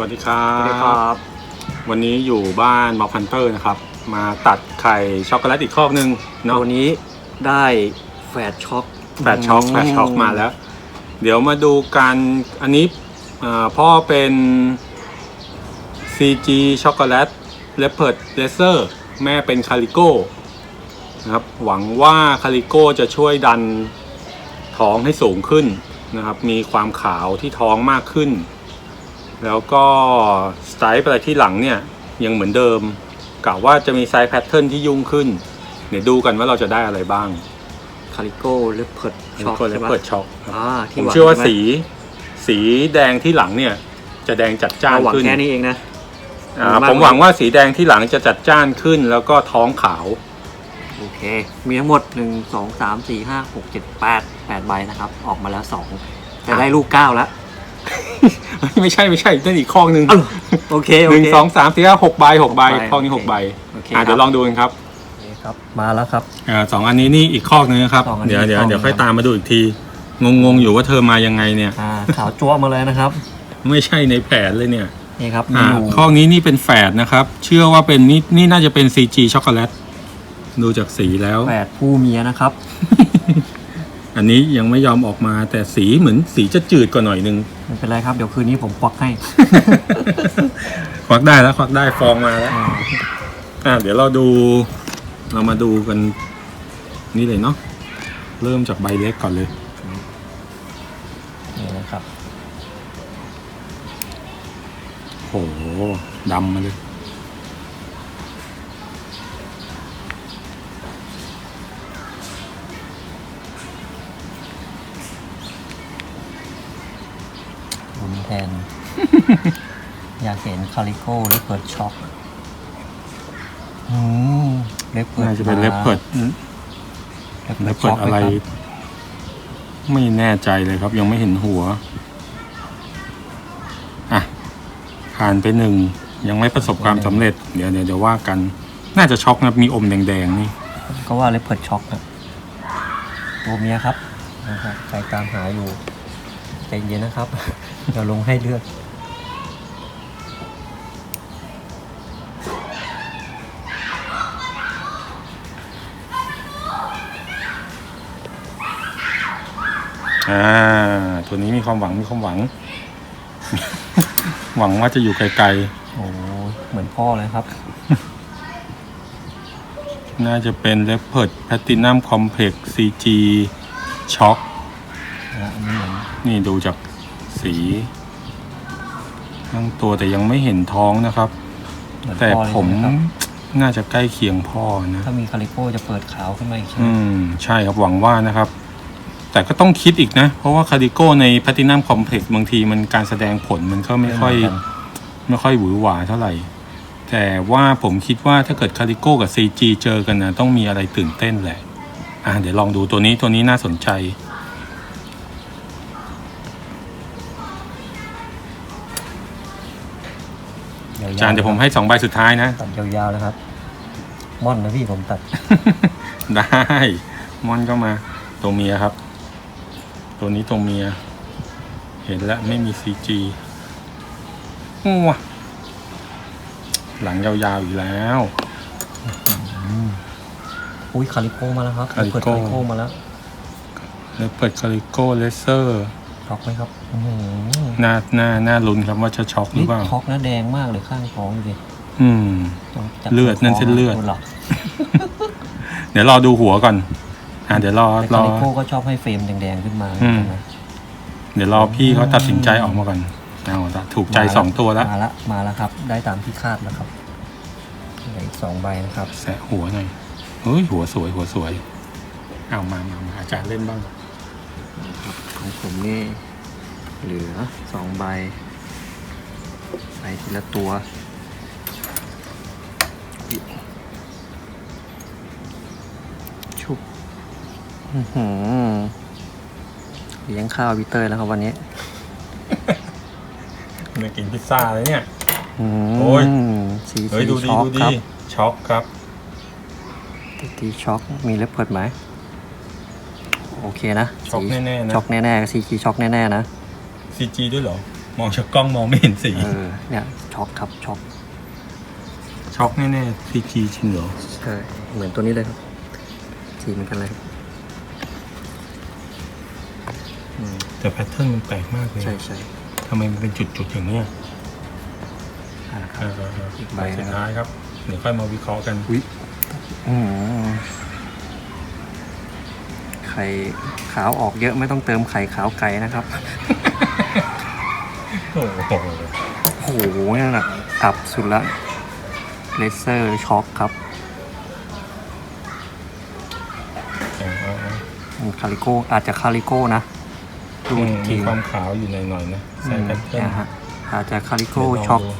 วัสดีครัสวัสดีครับบวันนี้อยู่บ้านมอพันเตอร์นะครับ มาตัดไข่ช็อกโกแลตอีกคอกหนึ่งเนาะวันนี้ได้แฟดช็อกแปดช็อกแปดช็อกมาแล้ว เดี๋ยวมาดูกันอันนี้อ่าพ่อเป็น CG ช็อกโกแลตเลเพิร์ดเลเซอร์แม่เป็นคาริโก้นะครับหวังว่าคาริโก้จะช่วยดันท้องให้สูงขึ้นนะครับ มีความขาวที่ท้องมากขึ้น แล้วก็สไตล์อะไรที่หลังเนี่ยยังเหมือนเดิมกะว่าจะมีไซส์แพทเทิร์นที่ยุ่งขึ้น เดี๋ยวดูกันว่าเราจะได้อะไรบ้างคาริโก้เลปเพิร์ดช็อกก็เลใช่ยปะเปิดช็อคครับอ่าผที่มหวังเชื่อว่าใไหมสี สีแดงที่หลังเนี่ย จะแดงจัดจ้านเราหวังขึ้นแค่นี้เองนะอ่าหวังมากผมหวังว่าสีแดงที่หลังจะจัดจ้านขึ้น แล้วก็ท้องขาว โอเค มีทั้งหมด1 2 3 4 5 6 7 8 8ใบนะครับ ออกมาแล้ว2จะได้ลูก9แล้ว ไม่ใช่ไม่ใช่นั่นอีกข้อนึงอ้าวโอเคโอหนึ่งเคสองสามสี่ห้าหกใบหกใบหกใบข้อนี้หกใบโอเคอ่าครับเดี๋ยวลองดูกันครับโอเคครับมาแล้วครับอ่าสองอันนี้นี่อีกข้อนึงนะครับสองอันนี้เดี๋ยวเดี๋ยวข้อนึงเดี๋ยวค่อยครับตามมาดูอีกทีงงๆอยู่ว่าเธอมายังไงเนี่ยอ่าขาวจั่วมาเลยนะครับ ไม่ใช่ในแผนเลยเนี่ยนี่ครับอ่าเมนูข้อนี้นี่เป็นแฝดนะครับ เชื่อว่าเป็นนี่นี่น่าจะเป็น CG ช็อกโกแลตดูจากสีแล้วแปดผู้เมียนะครับ อันนี้ยังไม่ยอมออกมาแต่สีเหมือนสีจะจืดกว่าหน่อยนึง ไม่เป็นไรครับ เดี๋ยวคืนนี้ผมควักให้ ควักได้แล้วควักได้ฟองมาแล้วอ่าอะเดี๋ยวเราดูเรามาดูกันนี่เลยเนาะเริ่มจากใบเล็กก่อนเลย นี่นะครับโหดำมาเลย แทน อยากเห็นคาริโก้เลปเพิร์ดช็อกอืมเลปเพิร์ดน่าจะเป็นเลปเพิร์ดเลปเพิร์ดอะไร ไม่แน่ใจเลยครับ ยังไม่เห็นหัว อะ ผ่านไปหนึ่ง ยังไม่ประสบความสำเร็จ เดี๋ยวเดี๋ยวเดี๋ยวว่ากัน น่าจะช็อกนะมีอมแดงๆนี่ ก็ว่าเลปเพิร์ดช็อกนะตัวเมียครับนะครับใครตามหาอยู่ ใจเย็นนะครับ เดี๋ยวลงให้เลือก อ่า ตัวนี้มีความหวัง มีความหวัง หวังว่าจะอยู่ไกลโอ้เหมือนพ่อเลยครับ ๆ น่าจะเป็นเลปเพิร์ดแพตินัมคอมเพล็กซ์ซีจีช็อกนะอันนี้เหมือน นี่ดูจากสีทั้งตัวแต่ยังไม่เห็นท้องนะครับ เหมือนแต่พ่อเลยผมนะครับน่าจะใกล้เคียงพ่อนะ ถ้ามีคาริโก้จะเปิดขาวขึ้นมาอีกใช่ไหมอืม ใช่ครับหวังว่านะครับ แต่ก็ต้องคิดอีกนะ เพราะว่าคาริโก้ในแพตินัมคอมเพล็กซ์บางทีมันการแสดงผลมันก็ไม่ค่อยเหนกันไม่ค่อยหวือหวาเท่าไหร่ แต่ว่าผมคิดว่าถ้าเกิดคาริโก้กับ CG เจอกันนะต้องมีอะไรตื่นเต้นแหละ อะเดี๋ยวลองดูตัวนี้ตัวนี้น่าสนใจ จานเดี๋ยวผมให้สองใบสุดท้ายนะ ตัดยาวๆนะครับ ม่อนนะพี่ผมตัด ได้มอนก็มา ตัวเมียครับ ตัวนี้ตัวเมีย เห็นแล้วไม่มี CG ว้าหลังยาวๆอีกแล้วอุ้ยคาริโก้มาแล้วครับคาริโก้เปิดคาริโก้มาแล้วแล้วเปิดคาริโก้เลเซอร์ ช็อกไหมครับอื้อหือหน้าหน้าหน้าลุ้นครับว่าจะช็อกหรืนี่อเปล่า ช็อกนะแดงมากเลยข้างท้องดูดิอืม ตรงจับเลือดนั่นเส้นเลือดโหรกเดี๋ยวรอดูหัวก่อน อะเดี๋ยวรอแต่รคาอริโก้ก็ชอบให้เฟรมแดงๆขึ้นมาอืมใช่ไหมเดี๋ยวรอพี่เขาตัดสินใจออกมาก่อนเอาละถูกใจสองตัวแล้วมาละมาแล้วครับ ได้ตามที่คาดแล้วครับเหลืออีกสองใบนะครับ แสะหัวหน่อยเฮ้ยหัวสวยหัวสวย เอามามามาอาจารย์เล่นบ้าง ของผมนี่เหลือสองใบใบทีละตัวชุบอื้อหือเลี้ยงข้าววิเตอร์แล้วครับวันนี้มากินพิซซ่าเลยเนี่ยอืมโอ้ยสีเฮ้ยสีดูดีช็อกดูคดีรับช็อกครับทีช็อกมีเล็บเปิดไหมโอเคนะช็อกสีแน่ๆนะ ช็อกแน่ๆสีช็อกแน่ๆนะ CG ด้วยเหรอ มองจากกล้องมองไม่เห็นสีเออเนี่ยช็อกครับช็อกช็อกแน่ๆซีจีชินเหรอใช่เหมือนตัวนี้เลยครับสีเหมือนกันเลยอืมแต่แพทเทิร์นมันแปลกมากเลยใช่ใช่ทำไมมันเป็นจุดๆอย่างเนี้ยอ่าครับเออๆๆอีกใบสุดนะครับท้ายครับเดี๋ยวค่อยมาวิเคราะห์กัน อืมไข่ขาวออกเยอะไม่ต้องเติมไข่ขาวไก่นะครับ โอ้โหโอ้โหนั่นแหละกลับสุดละเลเซอร์ช็อคครับเอาๆคาริโก้อาจจะคาริโก้นะๆดูอืมอีกทีมีความขาวอยู่หน่อยๆนะอืใส่มแพทเทิร์นเนี่ยฮะอาจจะคาริโก้เดี๋ยวลงช็อคดู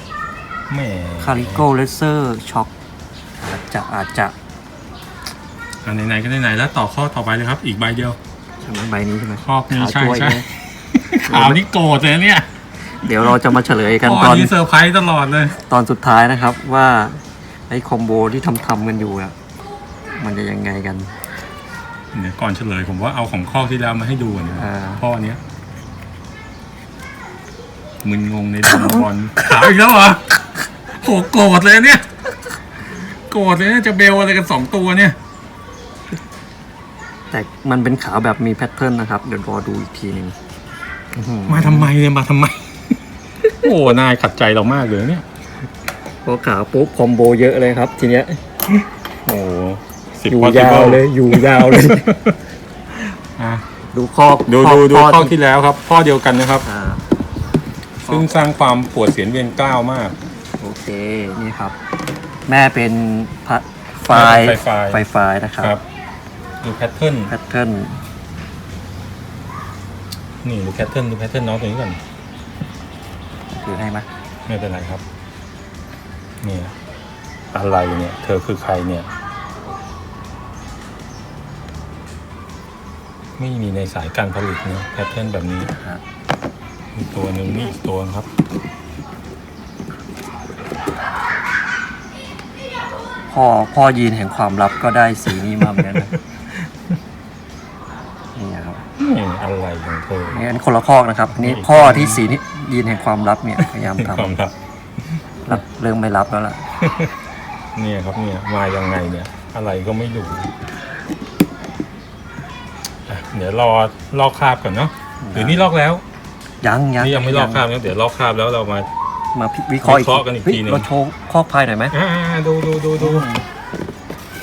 แหม่คาริโก้เลเซอร์ช็อคอาจจะอาจจะ อะไหนๆก็ไหนๆแล้วต่อข้อต่อไปเลยครับ อีกใบเดียวใช่ไหมใบนี้ใช่ไหมครอบนี้ขาวใช่ช่วยใช่ไหมขาวนี่โกรธเลยเนี่ยเดี๋ยวเราจะมาเฉลยกันข้ตออนนี้เซอร์ไพรส์ตลอดเลย ตอนสุดท้ายนะครับว่าไอ้คอมโบที่ทำทำๆกันอยู่อะมันจะยังไงกันเดี๋ยวก่อนเฉลยผมว่าเอาของข้อที่แล้วมาให้ดูก่อนดีกว่าอ่าข้อเนี้ยมึนงงในดงบอลขาวอีกแล้วเหรอโหโกรธเลยเนี่ย โกรธเลยเนี่ยจะเบลอะไรกันสองตัวเนี่ย แต่มันเป็นขาวแบบมีแพทเทิร์นนะครับ เดี๋ยวรอดูอีกทีหนึ่งอื้อหือมาทำไมเนี่ยมาทำไม โอ้นายขัดใจเรามากเลยเนี่ย พอขาวปุ๊บคอมโบเยอะเลยครับ ทีเนี้ยโอ้สิบ อยู่ possible ยาวเลยอยู่ยาวเลย อะดูข้อดูข้อดูดูข้อข้อที่แล้วครับ ข้อเดียวกันนะครับ อ่าซึ่งสร้างความปวดเสียนเวียนกล้าวมาก โอเคนี่ครับ แม่เป็นพะไฟล์ไฟล์ไฟล์ไฟล์ไฟล์นะครับ ครับ ดูแพทเทิร์นแพทเทิร์นนี่ดูแพทเทิร์นดูแพทเทิร์นน้องตัวนี้ก่อนถือให้ไหมไม่เป็นไรครับเนี่ยอะไรเนี่ย เธอคือใครเนี่ย ไม่มีในสายการผลิตนะแพทเทิร์นแบบนี้ฮะอีกตัวหนึ่งนี่อีกตัวครับพ่อพ่อยีนแห่งความลับก็ได้สีนี้มาเหมือนกันนะ นี่ครับ นี่ อะไรของเธอนี่อันคนละคอกนะครับอันนี่พ่อที่สีนี้ยีนแห่งความลับเนี่ยพยายามทความลับำรับเริ่มไม่รับแล้วล่ะเนี่ยครับเนี่ยมายังไงเนี่ย อะไรก็ไม่รู้อะเดี๋ยวรอลอกคราบก่อนเนาะหรือนี่ลอกแล้วยังยังนี่ยังไม่ลอกคราบนะเดี๋ยวลอกคราบแล้วเรามา มาวิเคราะห์อีกวิเคราะห์กันอีกเฮ้ยทีหนึ่งเราโชว์คอกพายหน่อยไหมอ่าดูดูดูดู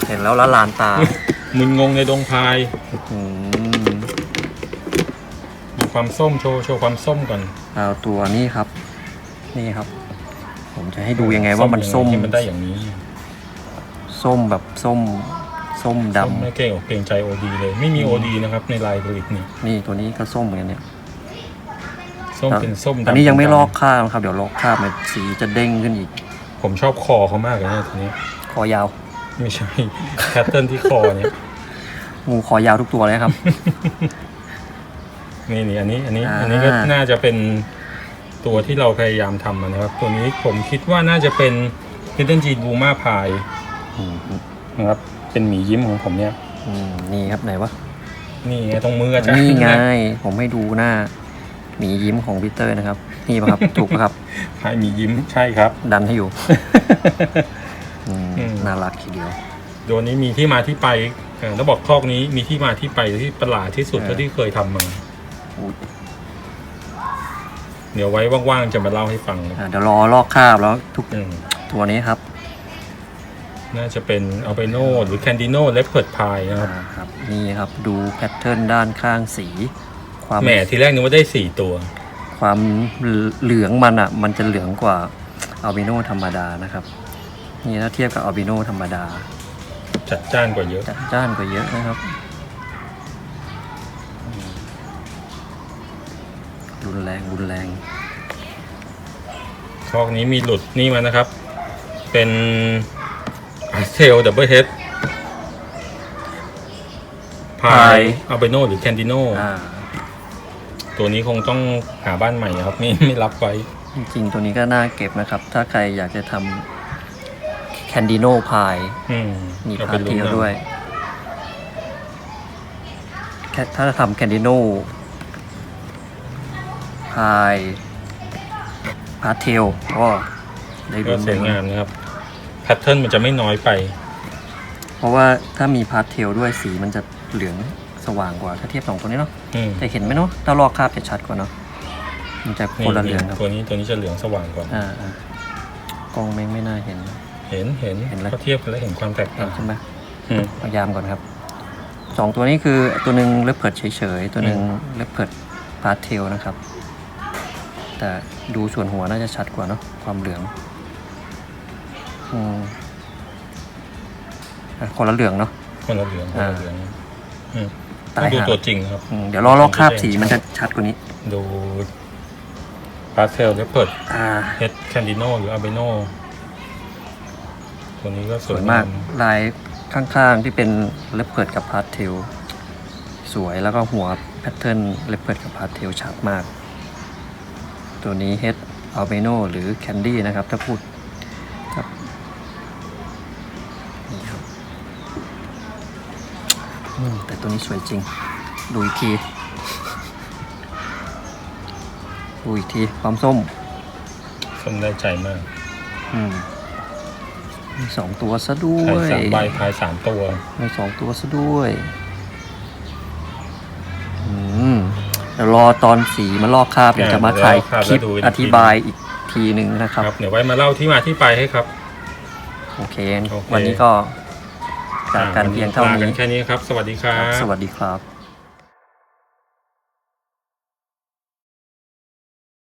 เห็นแล้วละลานตา มึนงงในดงพาย ความส้มโชว์โชว์ความส้มก่อนเอาตัวนี้ครับ นี่ครับ ผมจะให้ดูยังไงว่ามันส้มให้มันได้อย่างนี้ส้มแบบส้มส้มดำส้มไม่เก่งออกเกรงใจโอดีเลย ไม่มีโอดีนะครับ ในลายผลิตนี่นี่ตัวนี้ก็ส้มเหมือนกันเนี่ยส้มเป็นส้มดำอันนี้ยังไม่ลอกคราบนะครับ เดี๋ยวลอกคราบมันสีจะเด้งขึ้นอีก ผมชอบคอเขามากเลยเนี่ยตัวนี้ คอยาว ไม่ใช่แพทเทิร์นที่คอเนี่ยงูคอยาวทุกตัวเลยครับ นี่นี่อันนี้อันนี้อ่า อันนี้ก็น่าจะเป็นตัวที่เราพยายามทำอะนะครับ ตัวนี้ผมคิดว่าน่าจะเป็น Hidden Gene Buma Pie อืมนะครับ เป็นหมียิ้มของผมเนี่ย อืมนี่ครับไหนวะ นี่ไงตรงมืออาจารย์นี่ไงนะผมให้ดูหน้าหมียิ้มของพีเตอร์นะครับ นี่ปะครับ ถูกปะครับ พายหมียิ้มใช่ครับ ดันให้อยู่อืมอืม น่ารักทีเดียว ตัวนี้มีที่มาที่ไปเอ่อต้องบอกคอกนี้มีที่มาที่ไปที่ประหลาดที่สุดเออ เท่าที่เคยทำมาอุ๊ย เดี๋ยวไว้ว่างๆจะมาเล่าให้ฟังอะเดี๋ยวรอลอกคราบแล้วทุกอืมตัวนี้ครับน่าจะเป็นอัลเบโนหรือแคนดิโนเลปเพิร์ดพายนะครับ อ่าครับ นี่ครับดูแพทเทิร์นด้านข้างสี ความแหมทีแรกนึกว่าได้สี่ตัว ความเหลืองมันอะ มันจะเหลืองกว่าอัลบิโนธรรมดานะครับ นี่ถ้าเทียบกับอัลบิโนธรรมดา จัดจ้านกว่าเยอะ จัดจ้านกว่าเยอะนะครับ รุนแรงรุนแรงคอกนี้มีหลุดนี่มานะครับ เป็นเทลดับเบิลเฮดพาย Pie อัลเบโนหรือแคนดิโนอ่าตัวนี้คงต้องหาบ้านใหม่ครับไม่ไม่รับไว้ จริงๆตัวนี้ก็น่าเก็บนะครับ ถ้าใครอยากจะทำแคนดิโนพายอืมมีเอาพาไปร์ลุ้เทีนยลเอาด้วยแค่ถ้าจะทำแคนดิโน พายพาสเทลก็ได้ก็ลุ้นสวยงามนะครับแพทเทิร์นมันจะไม่น้อยไป เพราะว่าถ้ามีพาสเทลด้วยสีมันจะเหลืองสว่างกว่าถ้าเทียบสองตัวนี้เนาะอืมแต่เห็นไหมเนาะถ้าลอกคราบจะชัดกว่าเนาะมันจะคนละเหลืองครับตัวนี้ตัวนี้จะเหลืองสว่างกว่า อ่าอ่ากล้องแม่งไม่น่าเห็น เห็นเห็นเห็นแล้ว ก็เทียบกันแล้วเห็นความแตกเห็ต่านงใช่ไหมอืมพยายามก่อนครับสองตัวนี้คือตัวหนึ่งเลปเพิดเฉยๆ ตัวหนึ่งเลปเพิดพาสเทลนะครับ แต่ดูส่วนหัวน่าจะชัดกว่าเนาะความเหลืองอืมอะคนละเหลืองเนาะ คนละเหลืองคนละเหลืองอืมต้ตาอยงดูห่าตัวจริงนะครับ อืมเดี๋ยวรอลอกคราบสีมันจะชัดกว่านี้ ดูพาสเทลเลปเปิดอ่า เฮดแคนดิโนหรืออาเบโนตัวนี้ก็สสววยยมากงามลายข้างๆที่เป็นเลปเพิดกับพาสเทลสวยแล้วก็หัวแพทเทิร์นเลปเพิดกับพาสเทลชัดมาก ตัวนี้ Head Albino หรือ Candy นะครับ ถ้าพูดครับนี่ครับอืมแต่ตัวนี้สวยจริง ดูอีกทีดูอีกที ความส้ม ส้มได้ใจมาก อืมมีสองตัวซะด้วไข่ยสามใบพายสามตัวมีสองตัวซะด้วย เดี๋ยวรอตอนสีมันลอกคราบเดี๋ยวจะมาถ่ายคลิปอธิบายอีกทีหนึ่งนะครับ ครับ เดี๋ยวไว้มาเล่าที่มาที่ไปให้ครับ โอเคโอเควันนี้ก็จากการเพียงเท่าลกันี้นแค่นี้ครับ สวัสดีครัครับบสวัสดีครับ